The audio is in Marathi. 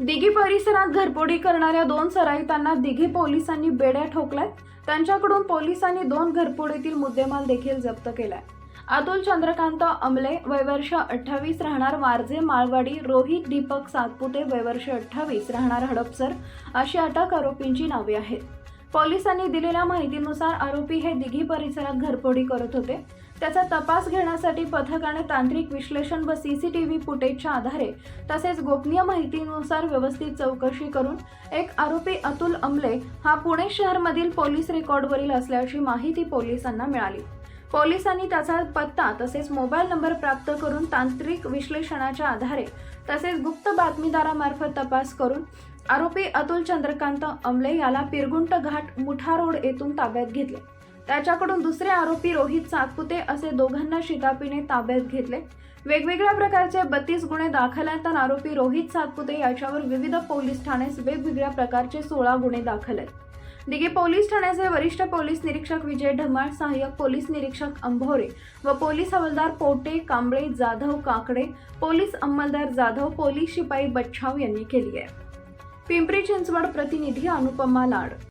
दिघी परिसरात घरपोडी करणाऱ्या दोन सराईतांना दिघी पोलिसांनी बेड्या ठोकल्यात. त्यांच्याकडून पोलिसांनी दोन घरपोडीतील मुद्देमाल देखील जप्त केलाय. अतुल चंद्रकांत अमले वयवर्ष अठ्ठावीस राहणार वारजे माळवाडी रोहित दीपक सातपुते वयवर्ष अठ्ठावीस राहणार हडपसर अशी अटक आरोपींची नावे आहेत. पोलिसांनी दिलेल्या माहितीनुसार आरोपी हे दिघी परिसरात घरपोडी करत होते. त्याचा तपास घेण्यासाठी पथकाने तांत्रिक विश्लेषण व सी सी टी व्ही फुटेजच्या आधारे तसेच गोपनीय माहितीनुसार व्यवस्थित चौकशी करून एक आरोपी अतुल अमले हा पुणे शहरमधील पोलीस रेकॉर्डवरील असल्याची माहिती पोलिसांना मिळाली. पोलिसांनी त्याचा पत्ता तसेच मोबाईल नंबर प्राप्त करून तांत्रिक विश्लेषणाच्या आधारे तसेच गुप्त बातमीदारामार्फत तपास करून आरोपी अतुल चंद्रकांत अमले याला पिरगुंट घाट मुठा रोड येथून ताब्यात घेतले. त्याच्याकडून दुसरे आरोपी रोहित सातपुते असे दोघांना शितापीने ताब्यात घेतले. वेगवेगळ्या प्रकारचे बत्तीस गुन्हे दाखल आहेत तर आरोपी रोहित सातपुते याच्यावर विविध पोलीस ठाण्यास वेगवेगळ्या प्रकारचे सोळा गुन्हे दाखल आहेत. दिघे पोलीस ठाण्याचे वरिष्ठ पोलीस निरीक्षक विजय ढमाळ सहाय्यक पोलीस निरीक्षक अंभोरे व पोलीस हवालदार पोटे कांबळे जाधव काकडे पोलीस अंमलदार जाधव पोलीस शिपाई बच्छाव यांनी केली आहे. पिंपरी चिंचवड प्रतिनिधी अनुपमा लाड.